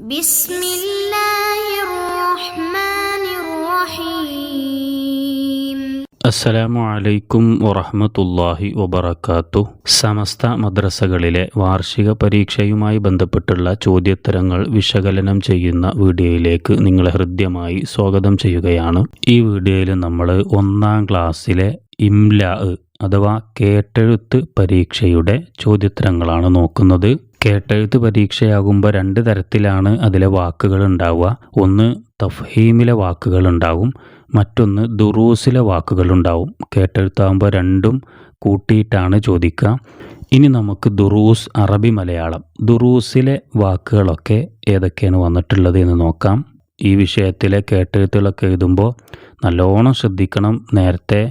بسم الله الرحمن الرحيم അസ്സലാമു അലൈക്കും വറഹ്മത്തുള്ളാഹി വബറകാത്തു സമസ്ത മദ്രസകളിലെ വാർഷിക പരീക്ഷയുമായി ബന്ധപ്പെട്ടുള്ള ചോദ്യോത്തരങ്ങൾ വിശകലനം ചെയ്യുന്ന വീഡിയോയിലേക്ക് നിങ്ങളെ ഹൃദ്യമായി സ്വാഗതം ചെയ്യുകയാണ് ഈ വീഡിയോയിൽ നമ്മൾ ഒന്നാം ക്ലാസ്സിലെ ഇംല അഥവാ കേട്ടെഴുത്ത് പരീക്ഷയുടെ ചോദ്യോത്തരങ്ങളാണ് നോക്കുന്നത് കേട്ടെഴുത്ത് പരീക്ഷയാകുമ്പോൾ രണ്ട് തരത്തിലാണ് അതിലെ വാക്കുകൾ ഉണ്ടാവുക ഒന്ന് തഫ്ഹീമിലെ വാക്കുകൾ ഉണ്ടാവും മറ്റൊന്ന് ദുറൂസിലെ വാക്കുകൾ ഉണ്ടാവും കേട്ടെഴുത്താകുമ്പോൾ രണ്ടും കൂട്ടിയിട്ടാണ് ചോദിക്കുക. ഇനി നമുക്ക് ദുറൂസ് അറബി മലയാളം. ദുറൂസിലെ വാക്കുകളൊക്കെ ഏതൊക്കെയാണ് വന്നിട്ടുള്ളത് എന്ന് നോക്കാം. ഈ വിഷയത്തിലെ കേട്ടെഴുത്തുകളൊക്കെ എഴുതുമ്പോൾ നല്ലോണം ശ്രദ്ധിക്കണം. നേരത്തെ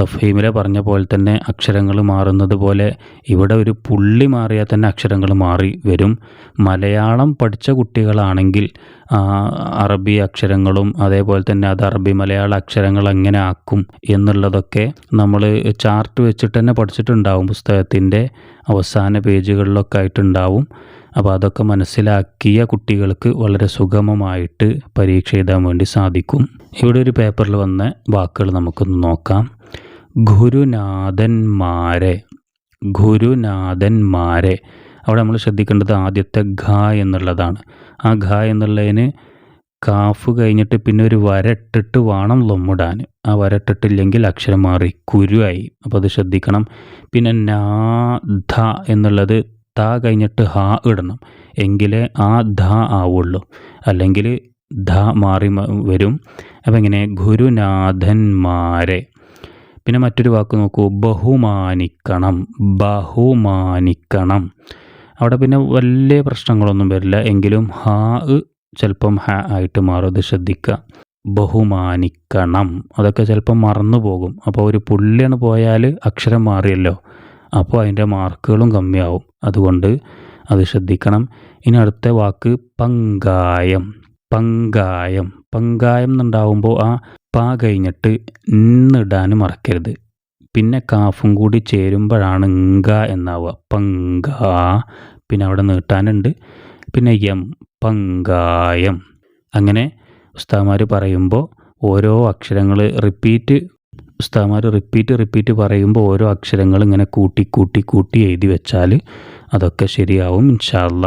തഫീമിലെ പറഞ്ഞ പോലെ തന്നെ അക്ഷരങ്ങൾ മാറുന്നത് പോലെ ഇവിടെ ഒരു പുള്ളി മാറിയാൽ തന്നെ അക്ഷരങ്ങൾ മാറി വരും. മലയാളം പഠിച്ച കുട്ടികളാണെങ്കിൽ അറബി അക്ഷരങ്ങളും അതേപോലെ തന്നെ അത് അറബി മലയാള അക്ഷരങ്ങൾ എങ്ങനെ ആക്കും എന്നുള്ളതൊക്കെ നമ്മൾ ചാർട്ട് വെച്ചിട്ട് തന്നെ പഠിച്ചിട്ടുണ്ടാവും. പുസ്തകത്തിന്റെ അവസാന പേജുകളിലൊക്കെ ആയിട്ടുണ്ടാവും. അപ്പോൾ അതൊക്കെ മനസ്സിലാക്കിയ കുട്ടികൾക്ക് വളരെ സുഗമമായിട്ട് പരീക്ഷ എഴുതാൻ വേണ്ടി സാധിക്കും. ഇവിടെ ഒരു പേപ്പറിൽ വന്ന വാക്കുകൾ നമുക്കൊന്ന് നോക്കാം. ഗുരുനാഥന്മാരെ ഗുരുനാഥന്മാരെ. അവിടെ നമ്മൾ ശ്രദ്ധിക്കേണ്ടത് ആദ്യത്തെ ഘ എന്നുള്ളതാണ്. ആ ഘ എന്നുള്ളതിന് കാഫ് കഴിഞ്ഞിട്ട് പിന്നെ ഒരു വരട്ടിട്ട് വേണം ലൊമ്മിടാൻ. ആ വരട്ടിട്ടില്ലെങ്കിൽ അക്ഷരം മാറി കുരുവായി അപ്പോൾ അത് ശ്രദ്ധിക്കണം. പിന്നെ നാ ധ എന്നുള്ളത് ത കഴിഞ്ഞിട്ട് ഹ ഇടണം. എങ്കിലേ ആ ധ ആവുള്ളൂ. അല്ലെങ്കിൽ ധ മാറി വരും. അപ്പം ഇങ്ങനെ ഗുരുനാഥന്മാരെ. പിന്നെ മറ്റൊരു വാക്ക് നോക്കൂ. ബഹുമാനിക്കണം. ബഹുമാനിക്കണം. അവിടെ പിന്നെ വലിയ പ്രശ്നങ്ങളൊന്നും വരില്ല. എങ്കിലും ഹാ ചിലപ്പം ഹ ആയിട്ട് മാറും. അത് ശ്രദ്ധിക്കുക. ബഹുമാനിക്കണം. അതൊക്കെ ചിലപ്പം മറന്നു പോകും. അപ്പോൾ ഒരു പുള്ളിയാണ് പോയാൽ അക്ഷരം മാറിയല്ലോ. അപ്പോൾ അതിന്റെ മാർക്കുകളും കമ്മിയാവും. അതുകൊണ്ട് അത് ശ്രദ്ധിക്കണം. ഇനി അടുത്ത വാക്ക് പങ്കായം. പങ്കായം. പങ്കായം എന്നുണ്ടാവുമ്പോൾ ആ പാ കഴിഞ്ഞിട്ട് ഇന്നിടാൻ മറക്കരുത്. പിന്നെ കാഫും കൂടി ചേരുമ്പോഴാണ് ഇങ്ക എന്നാവുക. പങ്ക. പിന്നെ അവിടെ നീട്ടാനുണ്ട്. പിന്നെ യം. പങ്കായം. അങ്ങനെ ഉസ്താമാർ പറയുമ്പോൾ ഓരോ അക്ഷരങ്ങൾ റിപ്പീറ്റ് ഉസ്താമാർ റിപ്പീറ്റ് റിപ്പീറ്റ് പറയുമ്പോൾ ഓരോ അക്ഷരങ്ങൾ ഇങ്ങനെ കൂട്ടി കൂട്ടി കൂട്ടി എഴുതി വെച്ചാൽ അതൊക്കെ ശരിയാവും ഇൻഷാല്ല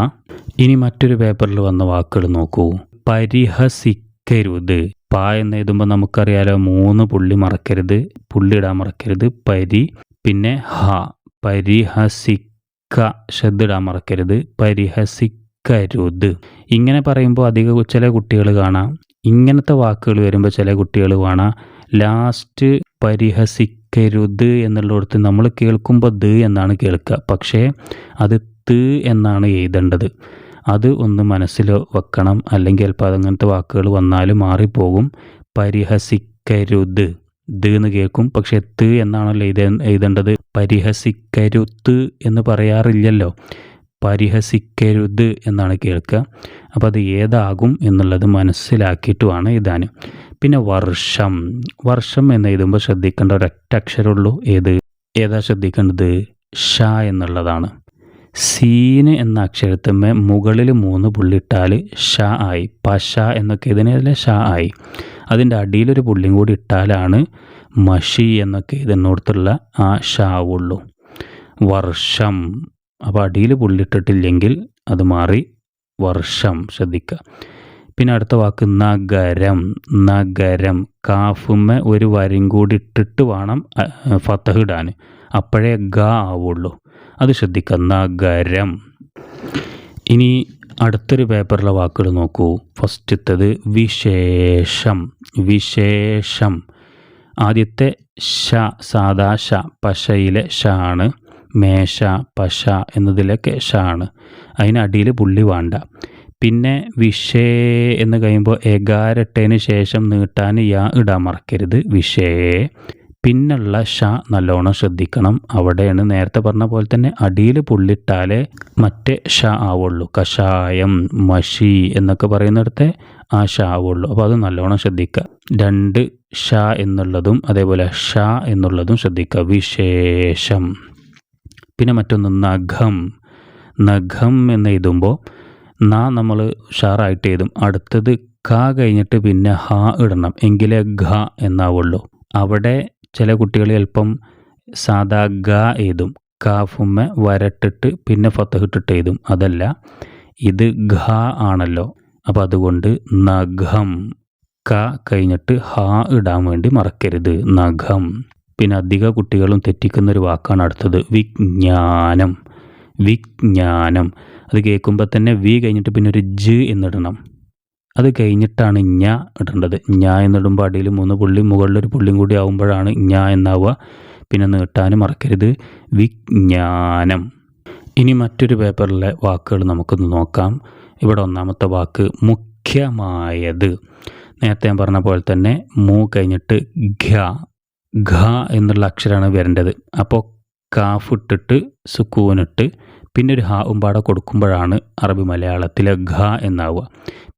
ഇനി മറ്റൊരു പേപ്പറിൽ വന്ന വാക്കുകൾ നോക്കൂ. പരിഹസിക്കരുത്. പ എന്ന് എഴുതുമ്പോൾ നമുക്കറിയാലോ മൂന്ന് പുള്ളി മറക്കരുത് പുള്ളി ഇടാൻ മറക്കരുത് പരി പിന്നെ ഹ. പരിഹസിക്ക ശ്രദ്ധ ഇടാൻ മറക്കരുത് പരിഹസിക്കരുത്. ഇങ്ങനെ പറയുമ്പോൾ അധിക ചില കുട്ടികൾ കാണാം. ഇങ്ങനത്തെ വാക്കുകൾ വരുമ്പോൾ ചില കുട്ടികൾ കാണാം. ലാസ്റ്റ് പരിഹസിക്കരുത് എന്നുള്ളിടത്ത് നമ്മൾ കേൾക്കുമ്പോൾ ദ് എന്നാണ് കേൾക്കുക. പക്ഷേ അത് ത് എന്നാണ് എഴുതേണ്ടത്. അത് ഒന്ന് മനസ്സിൽ വെക്കണം. അല്ലെങ്കിൽ ചിലപ്പോൾ അതങ്ങനത്തെ വാക്കുകൾ വന്നാൽ മാറിപ്പോകും. പരിഹസിക്കരുത്. ദ് എന്ന് കേൾക്കും. പക്ഷേ ത് എന്നാണല്ലോ എഴുത എഴുതേണ്ടത്. പരിഹസിക്കരുത് എന്ന് പറയാറില്ലല്ലോ. പരിഹസിക്കരുത് എന്നാണ് കേൾക്കുക. അപ്പോൾ അത് ഏതാകും എന്നുള്ളത് മനസ്സിലാക്കിയിട്ടുമാണ് എഴുതാൻ. പിന്നെ വർഷം. വർഷം എന്ന് എഴുതുമ്പോൾ ശ്രദ്ധിക്കേണ്ട ഒരൊറ്റ അക്ഷരമുള്ളൂ. ഏത്? ഏതാ ശ്രദ്ധിക്കേണ്ടത്? ഷ എന്നുള്ളതാണ്. സീന് എന്ന അക്ഷരത്തിന്മേ മുകളിൽ മൂന്ന് പുള്ളിയിട്ടാൽ ഷ ആയി. പശ എന്നൊക്കെ ഇതിനെ ഷ ആയി. അതിന്റെ അടിയിലൊരു പുള്ളിയും കൂടി ഇട്ടാലാണ് മഷി എന്നൊക്കെ ഇതിനോടത്തുള്ള ആ ഷ ഉള്ളൂ വർഷം. അപ്പോൾ അടിയിൽ പുള്ളിയിട്ടിട്ടില്ലെങ്കിൽ അത് മാറി വർഷം ശ്രദ്ധിക്കുക. പിന്നെ അടുത്ത വാക്ക് നഗരം. നഗരം. കാഫുമ്മ ഒരു വരും കൂടി ഇട്ടിട്ട് വേണം ഫത്തഹിടാൻ അപ്പോഴേ ഗ ആവുള്ളൂ. അത് ശ്രദ്ധിക്കുക നഗരം. ഇനി അടുത്തൊരു പേപ്പറിലെ വാക്കുകൾ നോക്കൂ. ഫസ്റ്റത്തത് വിശേഷം. വിശേഷം. ആദ്യത്തെ ഷ സാദാ ഷ പശയിലെ ഷ ആണ് മേശ പശ എന്നതിലൊക്കെ ഷ ആണ് അതിനടിയിൽ പുള്ളി വേണ്ട. പിന്നെ വിഷേ എന്ന് കഴിയുമ്പോൾ എഗാരട്ടേന് ശേഷം നീട്ടാൻ യാ ഇടാൻ മറക്കരുത്. വിഷേ. പിന്നുള്ള ഷ നല്ലോണം ശ്രദ്ധിക്കണം. അവിടെയാണ് നേരത്തെ പറഞ്ഞ പോലെ തന്നെ അടിയിൽ പുള്ളിട്ടാലേ മറ്റേ ഷ ആവുള്ളൂ. കഷായം മഷി എന്നൊക്കെ പറയുന്നിടത്തെ ആ ഷ ആവുള്ളൂ. അപ്പോൾ അത് നല്ലോണം ശ്രദ്ധിക്കുക രണ്ട് ഷ എന്നുള്ളതും അതേപോലെ ഷ എന്നുള്ളതും ശ്രദ്ധിക്കുക വിശേഷം. പിന്നെ മറ്റൊന്ന് നഖം. നഖം എന്ന് എഴുതുമ്പോൾ നാ നമ്മൾ ഉഷാറായിട്ട് എഴുതും അടുത്തത് ഖ കഴിഞ്ഞിട്ട് പിന്നെ ഹ ഇടണം. എങ്കിലേ ഖ എന്നാവുള്ളൂ. അവിടെ ചില കുട്ടികൾ ചിലപ്പം സാധാ ഖ എഴുതും. കാഫുമ്മ വരട്ടിട്ട് പിന്നെ ഫത്തഹിട്ടിട്ട് എഴുതും. അതല്ല ഇത് ഖ ആണല്ലോ. അപ്പോൾ അതുകൊണ്ട് നഖം. ക കഴിഞ്ഞിട്ട് ഹ ഇടാൻ വേണ്ടി മറക്കരുത്. നഖം. പിന്നെ അധിക കുട്ടികളും തെറ്റിക്കുന്ന ഒരു വാക്കാണ് അടുത്തത്. വിജ്ഞാനം. വിജ്ഞാനം. അത് കേൾക്കുമ്പോൾ തന്നെ വി കഴിഞ്ഞിട്ട് പിന്നെ ഒരു ജ് എന്നിടണം. അത് കഴിഞ്ഞിട്ടാണ് ഞ ഇടേണ്ടത്. ഞ എന്നിടുമ്പോൾ അടിയിൽ മൂന്ന് പുള്ളി മുകളിലൊരു പുള്ളിയും കൂടി ആവുമ്പോഴാണ് ഞ എന്നാവുക. പിന്നെ നീട്ടാനും മറക്കരുത്. വിജ്ഞാനം. ഇനി മറ്റൊരു പേപ്പറിലെ വാക്കുകൾ നമുക്കൊന്ന് നോക്കാം. ഇവിടെ ഒന്നാമത്തെ വാക്ക് മുഖ്യമായത്. നേരത്തെ ഞാൻ പറഞ്ഞ പോലെ തന്നെ മൂ കഴിഞ്ഞിട്ട് ഘ ഘ എന്നുള്ള അക്ഷരമാണ് വരേണ്ടത്. അപ്പോൾ കാഫ് ഇട്ടിട്ട് സുക്കൂനിട്ട് പിന്നെ ഒരു ഹാ ഉമ്പാടെ കൊടുക്കുമ്പോഴാണ് അറബി മലയാളത്തിലെ ഘ എന്നാവുക.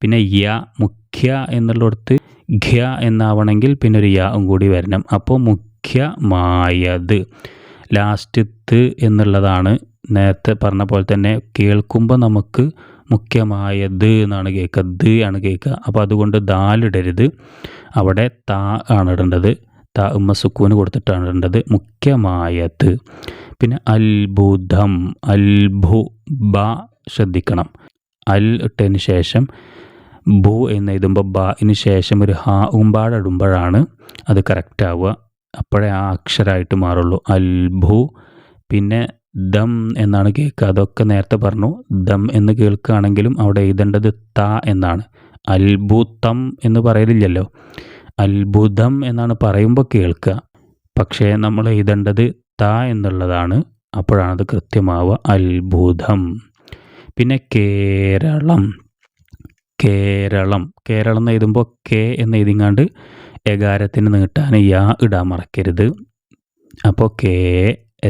പിന്നെ യ മുഖ്യ എന്നുള്ളിടത്ത് ഘ്യ എന്നാവണമെങ്കിൽ പിന്നെ ഒരു യാവും കൂടി വരണം. അപ്പോൾ മുഖ്യമായത് ലാസ്റ്റ് ത് എന്നുള്ളതാണ് നേരത്തെ പറഞ്ഞ പോലെ തന്നെ കേൾക്കുമ്പോൾ നമുക്ക് മുഖ്യമായത് എന്നാണ് കേൾക്കുക ദ് ആണ് കേൾക്കുക. അപ്പോൾ അതുകൊണ്ട് ദാലിടരുത്. അവിടെ താ ആണ് ഇടേണ്ടത്. താ ഉമ്മ സുക്കൂന് കൊടുത്തിട്ടാണ് ഇടേണ്ടത് മുഖ്യമായത്. പിന്നെ അത്ഭുതം അത്ഭു ബ ശ്രദ്ധിക്കണം. അൽ ഇട്ടതിന് ശേഷം ഭൂ എന്ന് എഴുതുമ്പോൾ ബ ഇതിന് ശേഷം ഒരു ഹാ ഉമ്പാടിടുമ്പോഴാണ് അത് കറക്റ്റ് ആവുക. അപ്പോഴേ ആ അക്ഷരമായിട്ട് മാറുള്ളൂ. അൽഭു പിന്നെ ദം എന്നാണ് കേൾക്കുക. അതൊക്കെ നേരത്തെ പറഞ്ഞു. ദം എന്ന് കേൾക്കുകയാണെങ്കിലും അവിടെ എഴുതേണ്ടത് ത എന്നാണ്. അത്ഭുതം എന്ന് പറയലില്ലല്ലോ. അത്ഭുതം എന്നാണ് പറയുമ്പോൾ കേൾക്കുക പക്ഷേ നമ്മൾ എഴുതേണ്ടത് ത എന്നുള്ളതാണ്. അപ്പോഴാണത് കൃത്യമാവുക. അത്ഭുതം. പിന്നെ കേരളം. കേരളം. കേരളം എന്ന് എഴുതുമ്പോൾ കെ എന്ന് എഴുതിങ്ങാണ്ട് എകാരത്തിന് നീട്ടാൻ യാ ഇടാൻ മറക്കരുത്. അപ്പോൾ കെ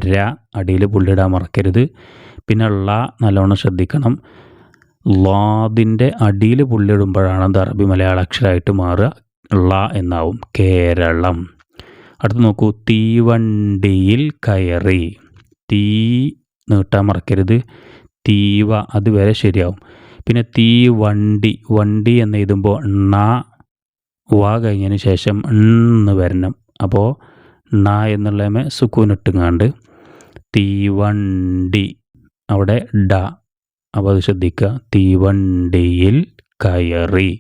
ര അടിയിൽ പുള്ളിടാൻ മറക്കരുത്. പിന്നെ ള നല്ലോണം ശ്രദ്ധിക്കണം. ലാദിന്റെ അടിയിൽ പുള്ളിടുമ്പോഴാണ് അത് അറബി മലയാള അക്ഷരമായിട്ട് മാറുക. ള എന്നാവും. കേരളം. അടുത്ത് നോക്കൂ. തീവണ്ടിയിൽ കയറി. തീ നീട്ടാൻ മറക്കരുത്. തീവ അത് വരെ ശരിയാവും. പിന്നെ തീ വണ്ടി വണ്ടി എന്ന് എഴുതുമ്പോൾ ണ വ കഴിഞ്ഞതിന് ശേഷം എന്ന് വരണം. അപ്പോൾ ണ എന്നുള്ള സുക്കൂനിട്ടുങ്ങാണ്ട് തീവണ്ടി. അവിടെ ഡ. അപ്പോൾ അത് ശ്രദ്ധിക്കുക. തീവണ്ടിയിൽ കയറി.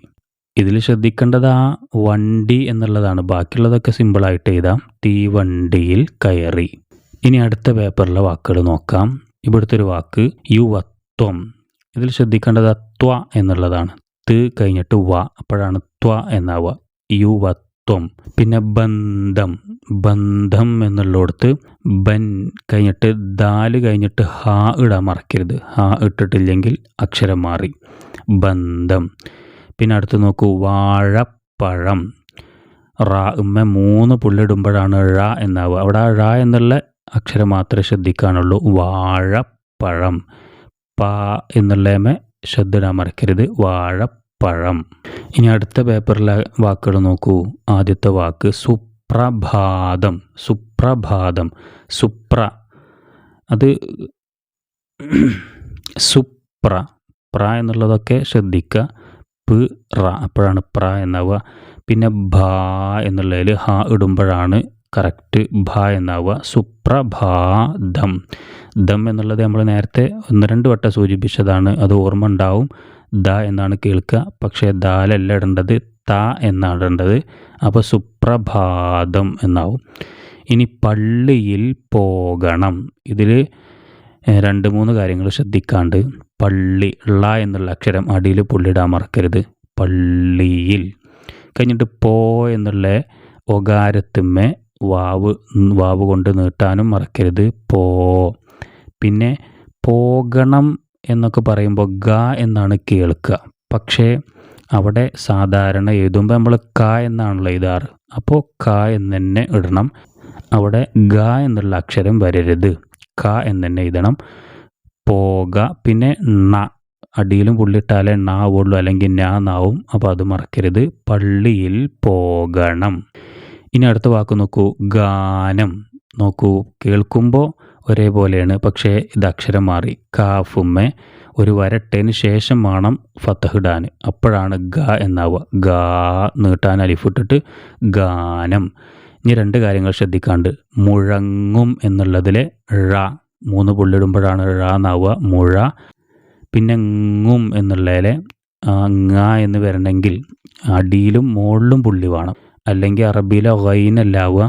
ഇതിൽ ശ്രദ്ധിക്കേണ്ടത് ആ വണ്ടി എന്നുള്ളതാണ്. ബാക്കിയുള്ളതൊക്കെ സിമ്പിളായിട്ട് എഴുതാം. തീവണ്ടിയിൽ കയറി. ഇനി അടുത്ത പേപ്പറിലെ വാക്കുകൾ നോക്കാം. ഇവിടുത്തെ ഒരു വാക്ക് യുവത്വം. ഇതിൽ ശ്രദ്ധിക്കേണ്ടത് ത്വ എന്നുള്ളതാണ്. ത് കഴിഞ്ഞിട്ട് വ അപ്പോഴാണ് ത്വ എന്നാവുക. യുവത്വം. പിന്നെ ബന്ധം. ബന്ധം എന്നുള്ളിടത്ത് ബൻ കഴിഞ്ഞിട്ട് ദാൽ കഴിഞ്ഞിട്ട് ഹാ ഇടാൻ മറക്കരുത്. ഹാ ഇട്ടിട്ടില്ലെങ്കിൽ അക്ഷരം മാറി. ബന്ധം. പിന്നെ അടുത്ത് നോക്കൂ വാഴപ്പഴം. റാ ഉമ്മ മൂന്ന് പുള്ളിടുമ്പോഴാണ് ഴ എന്നാവുക. അവിടെ ഴ എന്നുള്ള അക്ഷരം മാത്രമേ ശ്രദ്ധിക്കാനുള്ളൂ. വാഴപ്പഴം. പ എന്നുള്ളമേ ശ്രദ്ധ ഇടാൻ മറക്കരുത്. വാഴപ്പഴം. ഇനി അടുത്ത പേപ്പറിലെ വാക്കുകൾ നോക്കൂ. ആദ്യത്തെ വാക്ക് സുപ്രഭാതം. സുപ്രഭാതം. സുപ്ര. അത് സുപ്ര. പ്ര എന്നുള്ളതൊക്കെ ശ്രദ്ധിക്കുക. പ് റ അപ്പോഴാണ് പ്ര എന്നാവുക. പിന്നെ ഭ എന്നുള്ളതിൽ ഹ ഇടുമ്പോഴാണ് കറക്റ്റ് ഭ എന്നാവുക. സുപ്രഭാതം. ദം എന്നുള്ളത് നമ്മൾ നേരത്തെ ഒന്ന് രണ്ട് വട്ടം സൂചിപ്പിച്ചതാണ്. അത് ഓർമ്മ ഉണ്ടാവും. ദ എന്നാണ് കേൾക്കുക പക്ഷേ ദാലല്ല ഇടേണ്ടത്. ത എന്നാണ് ഇടേണ്ടത്. അപ്പോൾ സുപ്രഭാതം എന്നാവും. ഇനി പള്ളിയിൽ പോകണം. ഇതിൽ രണ്ട് മൂന്ന് കാര്യങ്ങൾ ശ്രദ്ധിക്കാണ്ട്. പള്ളി ള എന്നുള്ള അക്ഷരം അടിയിൽ പുള്ളിടാൻ മറക്കരുത്. പള്ളിയിൽ. കഴിഞ്ഞിട്ട് പോ എന്നുള്ള ഒകാരത്തുമ്മേ വാവ് വാവ് കൊണ്ട് നീട്ടാനും മറക്കരുത്. പോ. പിന്നെ പോകണം എന്നൊക്കെ പറയുമ്പോൾ ഗ എന്നാണ് കേൾക്കുക. പക്ഷേ അവിടെ സാധാരണ എഴുതുമ്പോൾ നമ്മൾ ക എന്നാണല്ലോ എഴുതാറ്. അപ്പോൾ ക എന്ന് തന്നെ ഇടണം. അവിടെ ഗ എന്നുള്ള അക്ഷരം വരരുത്. ക എന്ന് തന്നെ എഴുതണം. പോക. പിന്നെ ണ അടിയിലും പുള്ളിട്ടാലേ ആവുള്ളൂ അല്ലെങ്കിൽ ഞാന്നാവും അപ്പോൾ അത് മറക്കരുത്. പള്ളിയിൽ പോകണം. ഇനി അടുത്ത വാക്ക് നോക്കൂ. ഗാനം. നോക്കൂ കേൾക്കുമ്പോൾ ഒരേപോലെയാണ്. പക്ഷേ ഇത് അക്ഷരം മാറി. കാഫുമ്മെ ഒരു വരട്ടതിന് ശേഷം വേണം ഫത്തഹിടാൻ അപ്പോഴാണ് ഗ എന്നാവുക. ഗാ നീട്ടാൻ അലിഫിട്ടിട്ട് ഗാനം. ഇനി രണ്ട് കാര്യങ്ങൾ ശ്രദ്ധിക്കാണ്ട്. മുഴങ്ങും എന്നുള്ളതിലെ ഴ. മൂന്ന് പുള്ളിടുമ്പോഴാണ് ഴ എന്നാവുക മുഴ പിന്നെ ങ്ങും എന്നുള്ളതിലെ ങ്ങ എന്ന് വരണമെങ്കിൽ അടിയിലും മുകളിലും പുള്ളി വേണം. അല്ലെങ്കിൽ അറബിയിലെ ഒഹൈനല്ലാവുക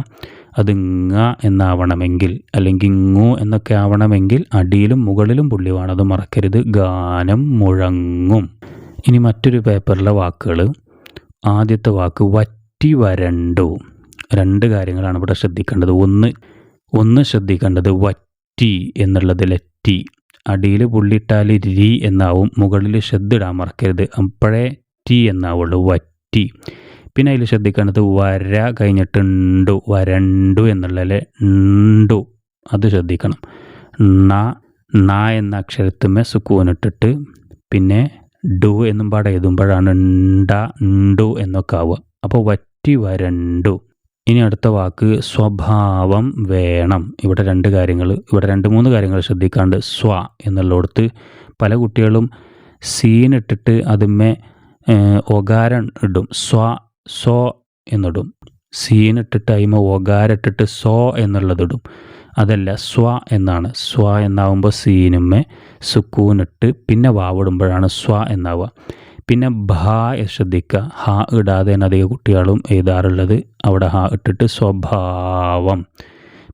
അത് ങ എന്നാവണമെങ്കിൽ അല്ലെങ്കിൽ ങ്ങു എന്നൊക്കെ ആവണമെങ്കിൽ അടിയിലും മുകളിലും പുള്ളി വേണം. അത് മറക്കരുത്. ഗാനം മുഴങ്ങും. ഇനി മറ്റൊരു പേപ്പറിലെ വാക്കുകൾ ആദ്യത്തെ വാക്ക് വറ്റി വരണ്ടു. രണ്ട് കാര്യങ്ങളാണ് ഇവിടെ ശ്രദ്ധിക്കേണ്ടത്. ഒന്ന് ഒന്ന് ശ്രദ്ധിക്കേണ്ടത് വറ്റി എന്നുള്ളതിലെ ടി. അടിയിൽ പുള്ളിയിട്ടാൽ രി എന്നാവും മുകളിൽ ശ്രദ്ധിടാൻ മറക്കരുത്. അപ്പോഴേ ടി എന്നാവുള്ളൂ വറ്റി. പിന്നെ അതിൽ ശ്രദ്ധിക്കേണ്ടത് വര കഴിഞ്ഞിട്ട് ഉണ്ടു വരണ്ടു എന്നുള്ളതിലെ ഉണ്ടു അത് ശ്രദ്ധിക്കണം. ണ ണ എന്ന അക്ഷരത്തുമേ സുക്കൂനിട്ടിട്ട് പിന്നെ ഡു എന്നും പാടെ എഴുതുമ്പോഴാണ് ഉണ്ട ഉണ്ടു എന്നൊക്കെ ആവുക. അപ്പോൾ വറ്റി വരണ്ടു. ഇനി അടുത്ത വാക്ക് സ്വഭാവം വേണം. ഇവിടെ രണ്ട് കാര്യങ്ങൾ ഇവിടെ രണ്ട് മൂന്ന് കാര്യങ്ങൾ ശ്രദ്ധിക്കാണ്ട് സ്വ എന്നുള്ളടത്ത് പല കുട്ടികളും സീനിട്ടിട്ട് അതിന്മേ ഒകാരം ഇടും. സ്വ സോ എന്നിടും. സീനിട്ടിട്ട് അതിമ ഒകാരിട്ടിട്ട് സോ എന്നുള്ളതിടും അതല്ല സ്വ എന്നാണ്. സ്വ എന്നാവുമ്പോൾ സീനുമ്മേ സുക്കൂനിട്ട് പിന്നെ വാവിടുമ്പോഴാണ് സ്വ എന്നാവുക. പിന്നെ ഭാ ശ്രദ്ധിക്കുക ഹാ ഇടാതെ തന്നെ അധിക കുട്ടികളും എഴുതാറുള്ളത് അവിടെ ഹാ ഇട്ടിട്ട് സ്വഭാവം.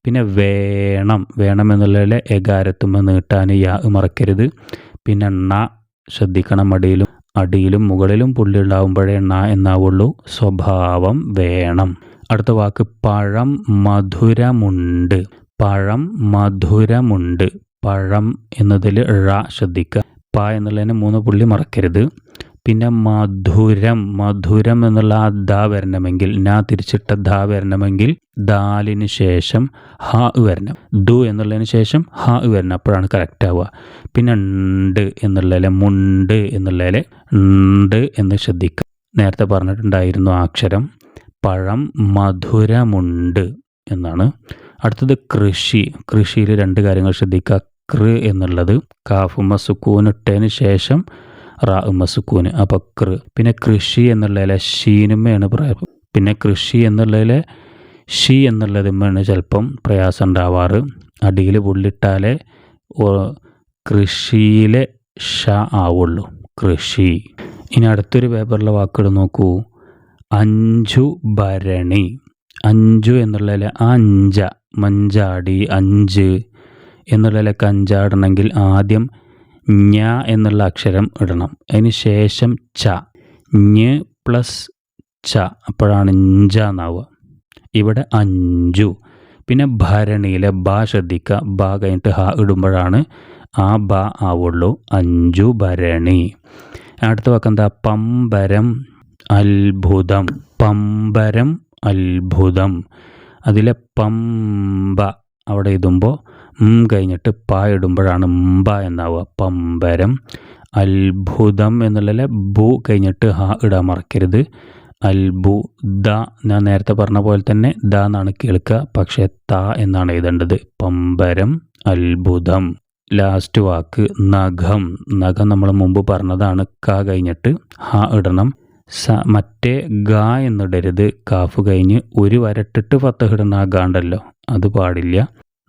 പിന്നെ വേണം. വേണം എന്നുള്ളതിലെ എകാരത്തുമ്പോൾ നീട്ടാൻ യാ മറക്കരുത്. പിന്നെ ണ ശ്രദ്ധിക്കണം. അടിയിലും അടിയിലും മുകളിലും പുള്ളി ഉണ്ടാവുമ്പോഴേ ണ എന്നാവുള്ളൂ. സ്വഭാവം വേണം. അടുത്ത വാക്ക് പഴം മധുരമുണ്ട്. പഴം മധുരമുണ്ട്. പഴം എന്നതിൽ ഴ ശ്രദ്ധിക്കുക പ എന്നുള്ളതിന് മൂന്ന് പുള്ളി മറക്കരുത്. പിന്നെ മധുരം മധുരം എന്നുള്ള ആ ദ വരണമെങ്കിൽ നാ തിരിച്ചിട്ട ദ വരണമെങ്കിൽ ദാലിന് ശേഷം ഹ വരണം. ദു എന്നുള്ളതിന് ശേഷം ഹ വരണം. അപ്പോഴാണ് കറക്റ്റ് ആവുക. പിന്നെ ഉണ്ട് എന്നുള്ളതിലെ മുണ്ട് എന്നുള്ളതിലെ ഉണ്ട് എന്ന് ശ്രദ്ധിക്കുക നേരത്തെ പറഞ്ഞിട്ടുണ്ടായിരുന്നു അക്ഷരം പഴം മധുരമുണ്ട് എന്നാണ്. അടുത്തത് കൃഷി. കൃഷിയിൽ രണ്ട് കാര്യങ്ങൾ ശ്രദ്ധിക്കുക കൃ എന്നുള്ളത് കാഫുമ സുക്കൂനിട്ടതിന് ശേഷം റാ ഉമ്മ സുക്കൂന് പിന്നെ കൃഷി എന്നുള്ളതിലെ ഷീനുമ്മയാണ് പ്രയാസം പിന്നെ കൃഷി എന്നുള്ളതിലെ ഷി എന്നുള്ളതുമ്മയാണ് ചിലപ്പം പ്രയാസം ഉണ്ടാവാറ് അടിയിൽ പുള്ളിട്ടാലേ കൃഷിയിലെ ഷ ആവുള്ളൂ. കൃഷി. ഇനി അടുത്തൊരു പേപ്പറിലെ വാക്കുകൾ നോക്കൂ. അഞ്ചു ഭരണി. അഞ്ചു എന്നുള്ളതിലെ അഞ്ച മഞ്ചാടി അഞ്ച് എന്നുള്ളതിലൊക്കെ അഞ്ചാടണമെങ്കിൽ ആദ്യം ഞ എന്നുള്ള അക്ഷരം ഇടണം. അതിന് ശേഷം ച. ഞ് പ്ലസ് ച. അപ്പോഴാണ് ഇഞ്ച എന്നാവുക. ഇവിടെ അഞ്ചു. പിന്നെ ഭരണിയിലെ ബ ശ്രദ്ധിക്കുക ബ കഴിഞ്ഞിട്ട് ഹ ഇടുമ്പോഴാണ് ആ ബ ആവുള്ളൂ. അഞ്ചു ഭരണി. അടുത്ത വാക്ക് എന്താ? പമ്പരം അത്ഭുതം. പമ്പരം അത്ഭുതം. അതിലെ പമ്പ അവിടെ ഇടുമ്പോൾ കഴിഞ്ഞിട്ട് പ ഇടുമ്പോഴാണ് മ്പ എന്നാവുക. പമ്പരം അത്ഭുതം എന്നുള്ളതിൽ ബു കഴിഞ്ഞിട്ട് ഹ ഇടാൻ മറക്കരുത്. അൽബു ദ ഞാൻ നേരത്തെ പറഞ്ഞ പോലെ തന്നെ ദ എന്നാണ് കേൾക്കുക. പക്ഷേ ത എന്നാണ് എഴുതേണ്ടത്. പമ്പരം അത്ഭുതം. ലാസ്റ്റ് വാക്ക് നഖം. നഖം നമ്മൾ മുമ്പ് പറഞ്ഞതാണ്. ക കഴിഞ്ഞിട്ട് ഹ ഇടണം. സ മറ്റേ ഗ എന്നിടരുത്. കാഫ് കഴിഞ്ഞ് ഒരു വരട്ടിട്ട് ഫത്തഹിടുന്ന ആ ഗാണ്ടല്ലോ. അത് പാടില്ല.